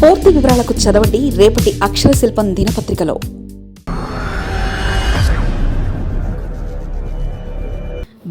పూర్తి వివరాలకు చదవండి రేపటి అక్షర శిల్పం దినపత్రికలో.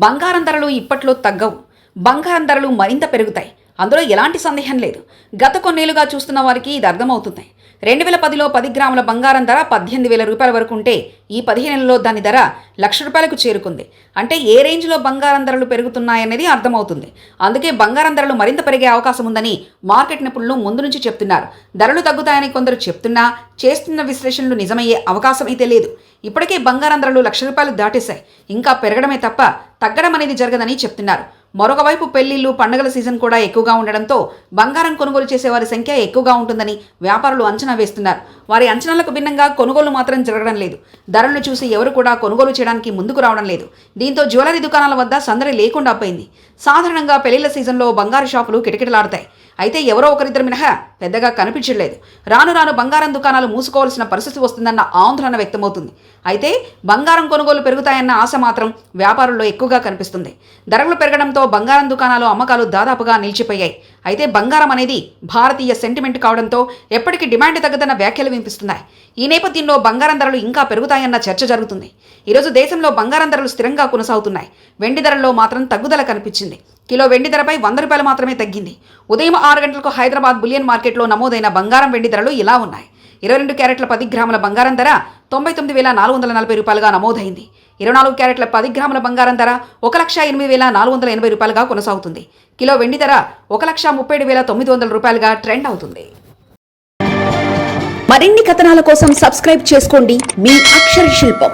బంగారం ధరలు ఇప్పట్లో తగ్గవు. బంగారం ధరలు మరింత పెరుగుతాయి. అందులో ఎలాంటి సందేహం లేదు. గత కొన్నేళ్ళుగా చూస్తున్న వారికి ఇది అర్థమవుతుంది. రెండు వేల పదిలో పది గ్రాముల బంగారం ధర పద్దెనిమిది వేల రూపాయల వరకు ఉంటే ఈ పదిహేనులలో దాని ధర లక్ష రూపాయలకు చేరుకుంది. అంటే ఏ రేంజ్లో బంగారం ధరలు పెరుగుతున్నాయనేది అర్థమవుతుంది. అందుకే బంగారం ధరలు మరింత పెరిగే అవకాశం ఉందని మార్కెట్ నిపుణులు ముందు నుంచి చెప్తున్నారు. ధరలు తగ్గుతాయని కొందరు చెప్తున్నా చేస్తున్న విశ్లేషణలు నిజమయ్యే అవకాశం అయితే లేదు. ఇప్పటికే బంగారం ధరలు లక్ష రూపాయలు దాటేశాయి. ఇంకా పెరగడమే తప్ప తగ్గడం అనేది జరగదని చెప్తున్నారు. మరొక వైపు పెళ్ళిళ్ళు పండుగల సీజన్ కూడా ఎక్కువగా ఉండడంతో బంగారం కొనుగోలు చేసే వారి సంఖ్య ఎక్కువగా ఉంటుందని వ్యాపారులు అంచనా వేస్తున్నారు. వారి అంచనాలకు భిన్నంగా కొనుగోలు మాత్రం జరగడం లేదు. ధరలను చూసి ఎవరు కూడా కొనుగోలు చేయడానికి ముందుకు రావడం లేదు. దీంతో జ్యువెలరీ దుకాణాల వద్ద సందడి లేకుండా పోయింది. సాధారణంగా పెళ్ళిళ్ళ సీజన్లో బంగారు షాపులు కిటకిటలాడతాయి. అయితే ఎవరో ఒకరిద్దరు మినహా పెద్దగా కనిపించలేదు రాను రాను బంగారం దుకాణాలు మూసుకోవాల్సిన పరిస్థితి వస్తుందన్న ఆందోళన వ్యక్తమవుతుంది. అయితే బంగారం కొనుగోలు పెరుగుతాయన్న ఆశ మాత్రం వ్యాపారుల్లో ఎక్కువగా కనిపిస్తుంది. ధరలు పెరగడంతో బంగారం దుకాణాలు అమ్మకాలు దాదాపుగా నిలిచిపోయాయి. అయితే బంగారం అనేది భారతీయ సెంటిమెంట్ కావడంతో ఎప్పటికీ డిమాండ్ తగ్గదన్న వ్యాఖ్యలు వినిపిస్తున్నాయి. ఈ నేపథ్యంలో బంగారం ధరలు ఇంకా పెరుగుతాయన్న చర్చ జరుగుతుంది. ఈరోజు దేశంలో బంగారం ధరలు స్థిరంగా కొనసాగుతున్నాయి. వెండి ధరల్లో మాత్రం తగ్గుదల కనిపించింది. కిలో వెండి ధరపై వంద రూపాయలు మాత్రమే తగ్గింది. ఉదయం ఆరు గంటలకు హైదరాబాద్ బులియన్ మార్కెట్లో నమోదైన బంగారం వెండి ధరలు ఇలా ఉన్నాయి. ఇరవై రెండు క్యారెట్ల పది గ్రాముల బంగారం ధర తొంభై తొమ్మిది వేల నాలుగు వందల నలభై రూపాయలుగా నమోదైంది. ఇరవై నాలుగు క్యారెట్ల పది గ్రాముల బంగారం ధర ఒక లక్ష ఎనిమిది వేల నాలుగు వందల ఎనభై రూపాయలుగా కొనసాగుతుంది. కిలో వెండి ధర ఒక లక్ష ముప్పై ఏడు వేల తొమ్మిది వందల రూపాయలుగా ట్రెండ్ అవుతుంది. మరిన్ని కథనాల కోసం సబ్స్క్రైబ్ చేసుకోండి. మీ అక్షర శిల్పం.